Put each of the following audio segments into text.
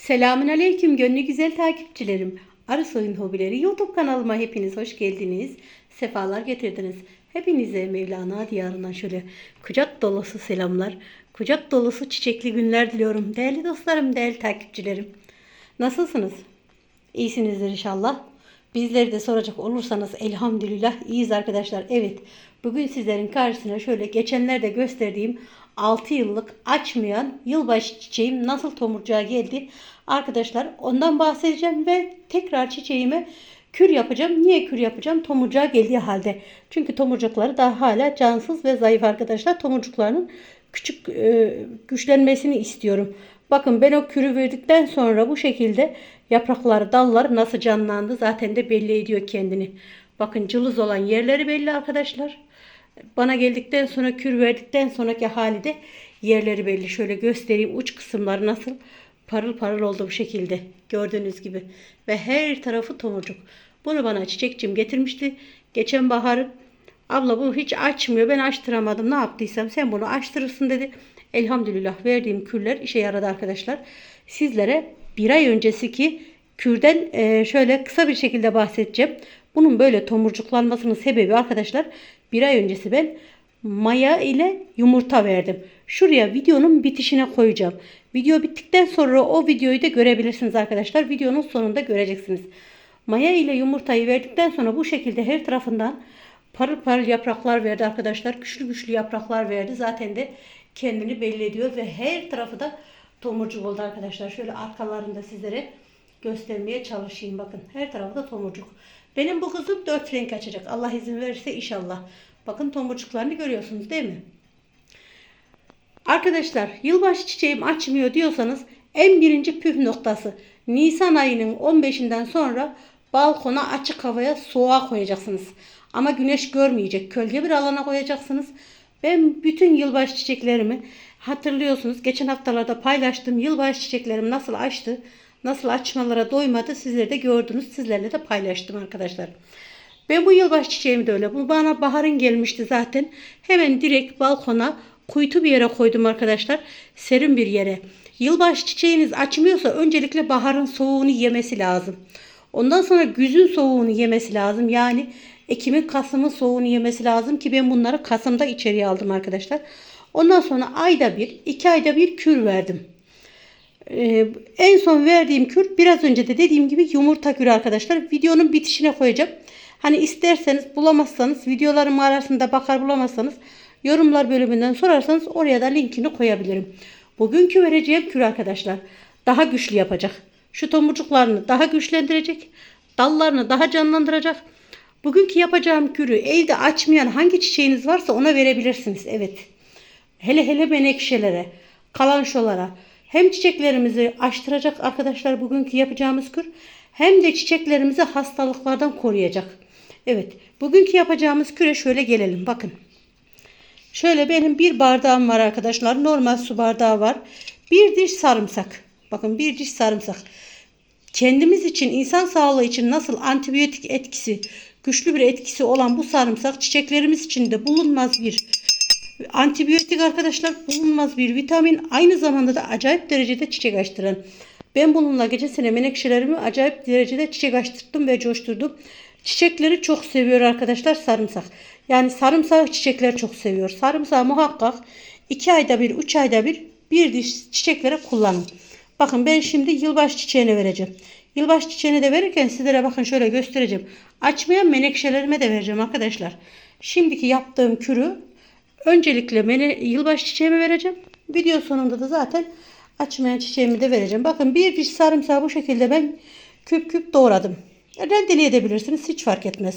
Selamün aleyküm gönlü güzel takipçilerim. Arısoy'un hobileri YouTube kanalıma hepiniz hoş geldiniz. Sefalar getirdiniz. Hepinize Mevlana diyarından şöyle kucak dolusu selamlar. Kucak dolusu çiçekli günler diliyorum. Değerli dostlarım, değerli takipçilerim. Nasılsınız? İyisinizdir inşallah. Bizleri de soracak olursanız elhamdülillah iyiyiz arkadaşlar. Evet bugün sizlerin karşısına şöyle geçenlerde gösterdiğim 6 yıllık açmayan yılbaşı çiçeğim nasıl tomurcuğa geldi. Arkadaşlar ondan bahsedeceğim ve tekrar çiçeğime kür yapacağım. Niye kür yapacağım? Tomurcuğa geldiği halde. Çünkü tomurcukları daha hala cansız ve zayıf arkadaşlar. Tomurcuklarının küçük e, güçlenmesini istiyorum. Bakın ben o kürü verdikten sonra bu şekilde yaprakları, dalları nasıl canlandı zaten de belli ediyor kendini. Bakın cılız olan yerleri belli arkadaşlar. Bana geldikten sonra kür verdikten sonraki hali de yerleri belli. Şöyle göstereyim uç kısımları nasıl parıl parıl oldu bu şekilde. Gördüğünüz gibi. Ve her tarafı tomurcuk. Bunu bana çiçekçim getirmişti. Geçen baharın Abla bu hiç açmıyor. Ben açtıramadım. Ne yaptıysam sen bunu açtırırsın dedi. Elhamdülillah verdiğim kürler işe yaradı arkadaşlar. Sizlere bir ay öncesi ki kürden e, şöyle kısa bir şekilde bahsedeceğim. Bunun böyle tomurcuklanmasının sebebi arkadaşlar bir ay öncesi ben maya ile yumurta verdim. Şuraya videonun bitişine koyacağım. Video bittikten sonra o videoyu da görebilirsiniz arkadaşlar. Videonun sonunda göreceksiniz. Maya ile yumurtayı verdikten sonra bu şekilde her tarafından parıl parıl yapraklar verdi arkadaşlar. Güçlü güçlü yapraklar verdi. Zaten de kendini belli ediyor ve her tarafı da tomurcuk oldu arkadaşlar. Şöyle arkalarında sizlere göstermeye çalışayım. Bakın her tarafı da tomurcuk. Benim bu kızım dört renk açacak. Allah izin verirse inşallah. Bakın tomurcuklarını görüyorsunuz değil mi? Arkadaşlar yılbaşı çiçeğim açmıyor diyorsanız en birinci püf noktası Nisan ayının 15'inden sonra balkona açık havaya soğuğa koyacaksınız. Ama güneş görmeyecek. Kölge bir alana koyacaksınız. Ben bütün yılbaşı çiçeklerimi hatırlıyorsunuz. Geçen haftalarda paylaştım. Yılbaşı çiçeklerim nasıl açtı, nasıl açmalara doymadı sizler de gördünüz. Sizlerle de paylaştım arkadaşlar. Ben bu yılbaşı çiçeğimi de öyle. Bu bana baharın gelmişti zaten. Hemen direkt balkona kuytu bir yere koydum arkadaşlar. Serin bir yere. Yılbaşı çiçeğiniz açmıyorsa öncelikle baharın soğuğunu yemesi lazım. Ondan sonra güzün soğuğunu yemesi lazım. Yani Ekim'in Kasım'ın soğuğunu yemesi lazım ki ben bunları Kasım'da içeriye aldım arkadaşlar. Ondan sonra ayda bir, iki ayda bir kür verdim. Ee, en son verdiğim kür biraz önce de dediğim gibi yumurta kürü arkadaşlar. Videonun bitişine koyacağım. Hani isterseniz bulamazsanız videolarım arasında bakar bulamazsanız yorumlar bölümünden sorarsanız oraya da linkini koyabilirim. Bugünkü vereceğim kür arkadaşlar daha güçlü yapacak. Şu tomurcuklarını daha güçlendirecek. Dallarını daha canlandıracak. Bugünkü yapacağım kürü evde açmayan hangi çiçeğiniz varsa ona verebilirsiniz. Evet. Hele hele menekşelere, kalanşolara hem çiçeklerimizi açtıracak arkadaşlar bugünkü yapacağımız kür hem de çiçeklerimizi hastalıklardan koruyacak. Evet. Bugünkü yapacağımız küre şöyle gelelim. Bakın. Şöyle benim bir bardağım var arkadaşlar. Normal su bardağı var. Bir diş sarımsak. Bakın bir diş sarımsak. Kendimiz için, insan sağlığı için nasıl antibiyotik etkisi, güçlü bir etkisi olan bu sarımsak çiçeklerimiz için de bulunmaz bir antibiyotik arkadaşlar bulunmaz bir vitamin aynı zamanda da acayip derecede çiçek açtıran. Ben bununla geçen sene menekşelerimi acayip derecede çiçek açtırdım ve coşturdum. Çiçekleri çok seviyor arkadaşlar sarımsak. Yani sarımsak çiçekler çok seviyor. Sarımsağı muhakkak 2 ayda bir 3 ayda bir bir diş çiçeklere kullanın. Bakın ben şimdi yılbaşı çiçeğine vereceğim. Yılbaşı çiçeğini de verirken sizlere bakın şöyle göstereceğim. Açmayan menekşelerime de vereceğim arkadaşlar. Şimdiki yaptığım kürü öncelikle mene, yılbaşı çiçeğime vereceğim. Video sonunda da zaten açmayan çiçeğimi de vereceğim. Bakın bir diş sarımsağı bu şekilde ben küp küp doğradım. Rendeleyebilirsiniz hiç fark etmez.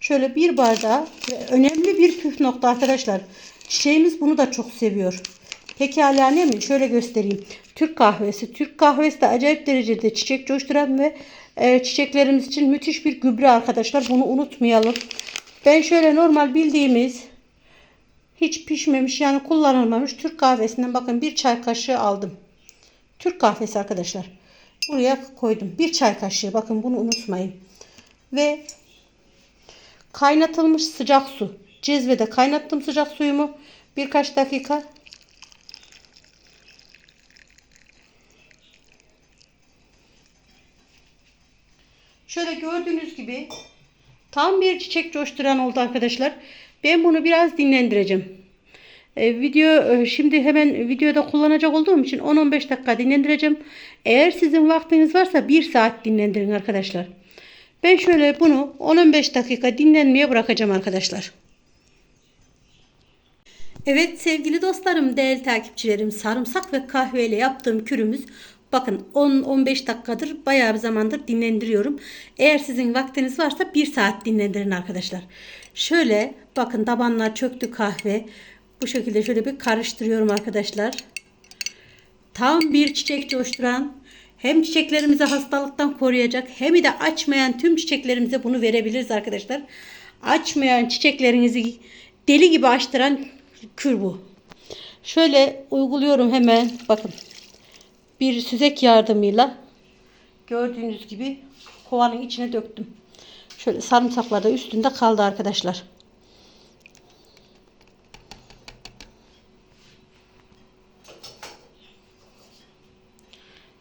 Şöyle bir bardağı önemli bir püf nokta arkadaşlar. Çiçeğimiz bunu da çok seviyor. Pekala ne mi? Şöyle göstereyim. Türk kahvesi. Türk kahvesi de acayip derecede çiçek coşturan ve e, çiçeklerimiz için müthiş bir gübre arkadaşlar. Bunu unutmayalım. Ben şöyle normal bildiğimiz hiç pişmemiş yani kullanılmamış Türk kahvesinden bakın bir çay kaşığı aldım. Türk kahvesi arkadaşlar. Buraya koydum. Bir çay kaşığı. Bakın bunu unutmayın. Ve kaynatılmış sıcak su. Cezvede kaynattım sıcak suyumu. Birkaç dakika Şöyle gördüğünüz gibi tam bir çiçek coşturan oldu arkadaşlar. Ben bunu biraz dinlendireceğim. E, video e, şimdi hemen videoda kullanacak olduğum için 10-15 dakika dinlendireceğim. Eğer sizin vaktiniz varsa 1 saat dinlendirin arkadaşlar. Ben şöyle bunu 10-15 dakika dinlenmeye bırakacağım arkadaşlar. Evet sevgili dostlarım, değerli takipçilerim, sarımsak ve kahveyle yaptığım kürümüz bakın 10-15 dakikadır bayağı bir zamandır dinlendiriyorum. Eğer sizin vaktiniz varsa 1 saat dinlendirin arkadaşlar. Şöyle bakın tabanlar çöktü kahve. Bu şekilde şöyle bir karıştırıyorum arkadaşlar. Tam bir çiçek coşturan hem çiçeklerimizi hastalıktan koruyacak hem de açmayan tüm çiçeklerimize bunu verebiliriz arkadaşlar. Açmayan çiçeklerinizi deli gibi açtıran kür bu. Şöyle uyguluyorum hemen. Bakın. Bir süzek yardımıyla gördüğünüz gibi kovanın içine döktüm. Şöyle sarımsaklar da üstünde kaldı arkadaşlar.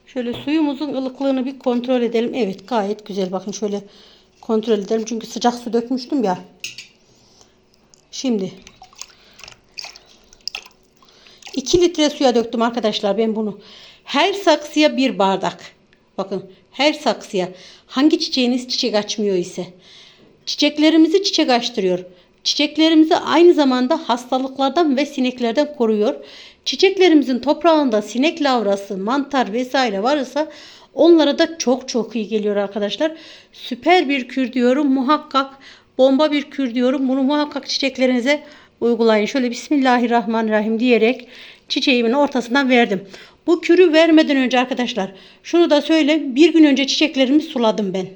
Şöyle suyumuzun ılıklığını bir kontrol edelim. Evet gayet güzel. Bakın şöyle kontrol edelim. Çünkü sıcak su dökmüştüm ya. Şimdi 2 litre suya döktüm arkadaşlar ben bunu. Her saksıya bir bardak. Bakın her saksıya. Hangi çiçeğiniz çiçek açmıyor ise. Çiçeklerimizi çiçek açtırıyor. Çiçeklerimizi aynı zamanda hastalıklardan ve sineklerden koruyor. Çiçeklerimizin toprağında sinek lavrası, mantar vesaire varsa onlara da çok çok iyi geliyor arkadaşlar. Süper bir kür diyorum. Muhakkak bomba bir kür diyorum. Bunu muhakkak çiçeklerinize uygulayın. Şöyle Bismillahirrahmanirrahim diyerek çiçeğimin ortasından verdim. Bu kürü vermeden önce arkadaşlar şunu da söyleyeyim. Bir gün önce çiçeklerimi suladım ben.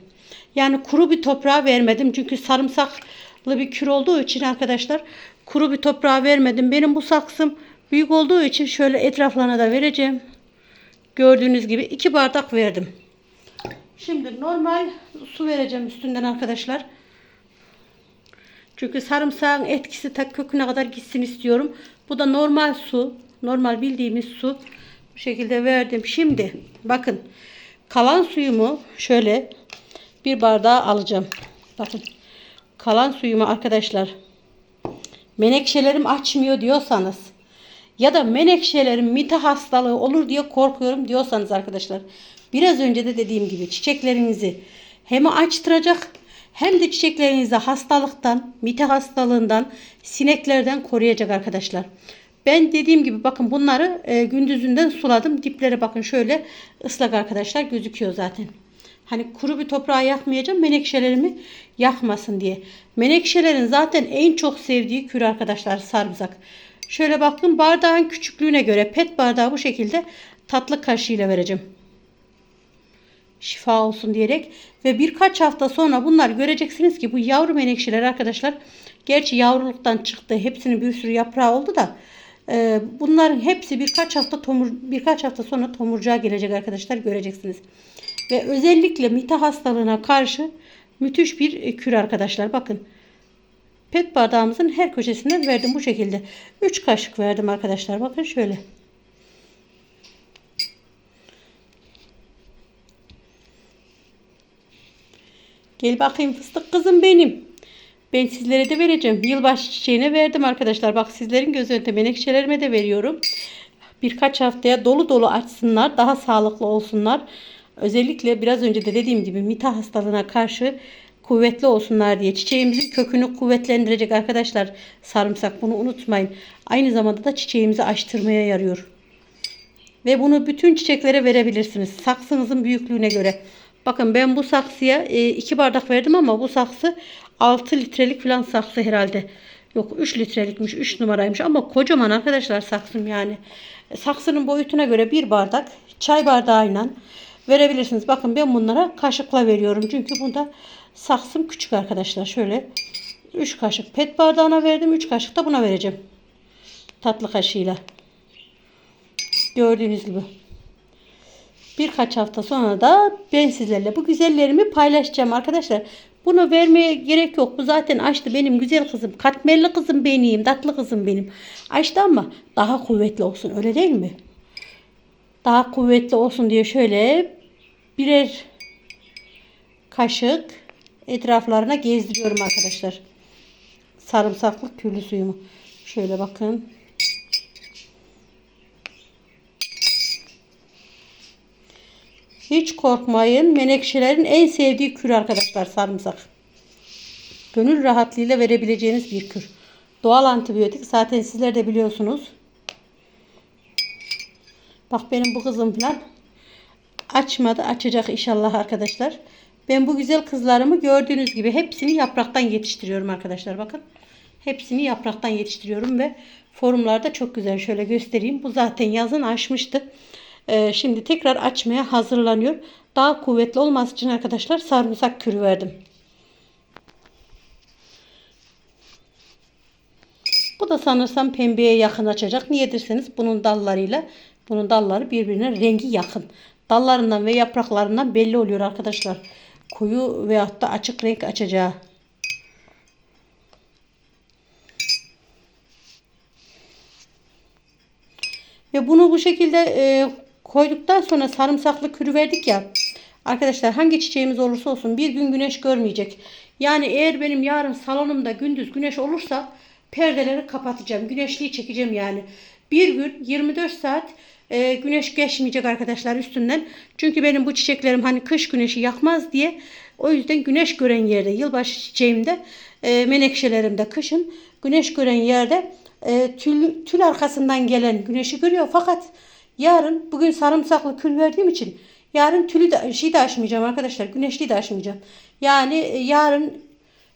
Yani kuru bir toprağa vermedim. Çünkü sarımsaklı bir kür olduğu için arkadaşlar kuru bir toprağa vermedim. Benim bu saksım büyük olduğu için şöyle etraflarına da vereceğim. Gördüğünüz gibi iki bardak verdim. Şimdi normal su vereceğim üstünden arkadaşlar. Çünkü sarımsağın etkisi tak köküne kadar gitsin istiyorum. Bu da normal su. Normal bildiğimiz su. Bu şekilde verdim. Şimdi bakın kalan suyumu şöyle bir bardağa alacağım. Bakın kalan suyumu arkadaşlar menekşelerim açmıyor diyorsanız ya da menekşelerim mite hastalığı olur diye korkuyorum diyorsanız arkadaşlar biraz önce de dediğim gibi çiçeklerinizi hem açtıracak hem de çiçeklerinizi hastalıktan, mite hastalığından, sineklerden koruyacak arkadaşlar. Ben dediğim gibi bakın bunları e, gündüzünden suladım. Dipleri bakın şöyle ıslak arkadaşlar gözüküyor zaten. Hani kuru bir toprağa yakmayacağım menekşelerimi yakmasın diye. Menekşelerin zaten en çok sevdiği kür arkadaşlar sarımsak. Şöyle bakın bardağın küçüklüğüne göre pet bardağı bu şekilde tatlı kaşığıyla vereceğim. Şifa olsun diyerek ve birkaç hafta sonra bunlar göreceksiniz ki bu yavru menekşeler arkadaşlar gerçi yavruluktan çıktı hepsinin bir sürü yaprağı oldu da e, bunların hepsi birkaç hafta tomur birkaç hafta sonra tomurcuğa gelecek arkadaşlar göreceksiniz. Ve özellikle mite hastalığına karşı müthiş bir kür arkadaşlar. Bakın pet bardağımızın her köşesinden verdim bu şekilde. 3 kaşık verdim arkadaşlar. Bakın şöyle. Gel bakayım fıstık kızım benim. Ben sizlere de vereceğim. Yılbaşı çiçeğine verdim arkadaşlar. Bak sizlerin göz önünde menekşelerime de veriyorum. Birkaç haftaya dolu dolu açsınlar. Daha sağlıklı olsunlar. Özellikle biraz önce de dediğim gibi mita hastalığına karşı kuvvetli olsunlar diye çiçeğimizin kökünü kuvvetlendirecek arkadaşlar sarımsak bunu unutmayın. Aynı zamanda da çiçeğimizi açtırmaya yarıyor. Ve bunu bütün çiçeklere verebilirsiniz. Saksınızın büyüklüğüne göre. Bakın ben bu saksıya 2 e, bardak verdim ama bu saksı 6 litrelik falan saksı herhalde. Yok 3 litrelikmiş 3 numaraymış ama kocaman arkadaşlar saksım yani. Saksının boyutuna göre bir bardak çay bardağıyla verebilirsiniz. Bakın ben bunlara kaşıkla veriyorum. Çünkü bunda saksım küçük arkadaşlar. Şöyle 3 kaşık pet bardağına verdim. 3 kaşık da buna vereceğim. Tatlı kaşığıyla. Gördüğünüz gibi. Birkaç hafta sonra da ben sizlerle bu güzellerimi paylaşacağım arkadaşlar. Bunu vermeye gerek yok. Bu zaten açtı benim güzel kızım. Katmerli kızım benim. Tatlı kızım benim. Açtı ama daha kuvvetli olsun. Öyle değil mi? Daha kuvvetli olsun diye şöyle birer kaşık etraflarına gezdiriyorum arkadaşlar. Sarımsaklı küllü suyumu. Şöyle bakın. Hiç korkmayın. Menekşelerin en sevdiği kür arkadaşlar sarımsak. Gönül rahatlığıyla verebileceğiniz bir kür. Doğal antibiyotik zaten sizler de biliyorsunuz. Bak benim bu kızım falan açmadı. Açacak inşallah arkadaşlar. Ben bu güzel kızlarımı gördüğünüz gibi hepsini yapraktan yetiştiriyorum arkadaşlar. Bakın. Hepsini yapraktan yetiştiriyorum ve forumlarda çok güzel. Şöyle göstereyim. Bu zaten yazın açmıştı. Ee, şimdi tekrar açmaya hazırlanıyor. Daha kuvvetli olması için arkadaşlar sarımsak kürü verdim. Bu da sanırsam pembeye yakın açacak. Niye derseniz bunun dallarıyla bunun dalları birbirine rengi yakın. Dallarından ve yapraklarından belli oluyor arkadaşlar. Koyu veyahut da açık renk açacağı. Ve bunu bu şekilde e, koyduktan sonra sarımsaklı kürü verdik ya. Arkadaşlar hangi çiçeğimiz olursa olsun bir gün güneş görmeyecek. Yani eğer benim yarın salonumda gündüz güneş olursa perdeleri kapatacağım. Güneşliği çekeceğim yani. Bir gün 24 saat e, güneş geçmeyecek arkadaşlar üstünden. Çünkü benim bu çiçeklerim hani kış güneşi yakmaz diye o yüzden güneş gören yerde yılbaşı çiçeğimde e, menekşelerimde kışın güneş gören yerde e, tül, tül arkasından gelen güneşi görüyor. Fakat yarın bugün sarımsaklı kül verdiğim için yarın tülü de şey de açmayacağım arkadaşlar. Güneşli de açmayacağım. Yani e, yarın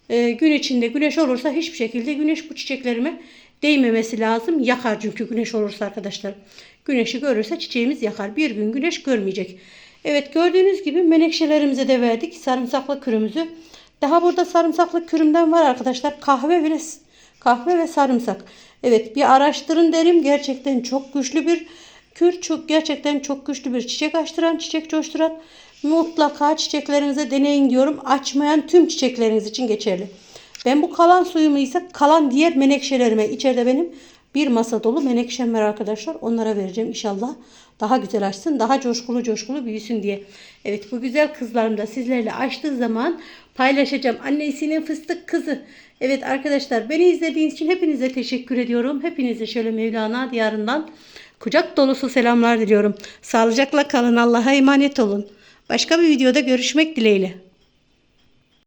e, gün içinde güneş olursa hiçbir şekilde güneş bu çiçeklerime değmemesi lazım. Yakar çünkü güneş olursa arkadaşlar. Güneşi görürse çiçeğimiz yakar. Bir gün güneş görmeyecek. Evet gördüğünüz gibi menekşelerimize de verdik. Sarımsaklı kürümüzü. Daha burada sarımsaklı kürümden var arkadaşlar. Kahve ve kahve ve sarımsak. Evet bir araştırın derim. Gerçekten çok güçlü bir kür. Çok gerçekten çok güçlü bir çiçek açtıran, çiçek coşturan. Mutlaka çiçeklerinize deneyin diyorum. Açmayan tüm çiçekleriniz için geçerli. Ben bu kalan suyumu ise kalan diğer menekşelerime içeride benim bir masa dolu menekşem var arkadaşlar. Onlara vereceğim inşallah. Daha güzel açsın. Daha coşkulu coşkulu büyüsün diye. Evet bu güzel kızlarım da sizlerle açtığı zaman paylaşacağım. Annesinin fıstık kızı. Evet arkadaşlar beni izlediğiniz için hepinize teşekkür ediyorum. Hepinize şöyle Mevlana diyarından kucak dolusu selamlar diliyorum. Sağlıcakla kalın. Allah'a emanet olun. Başka bir videoda görüşmek dileğiyle.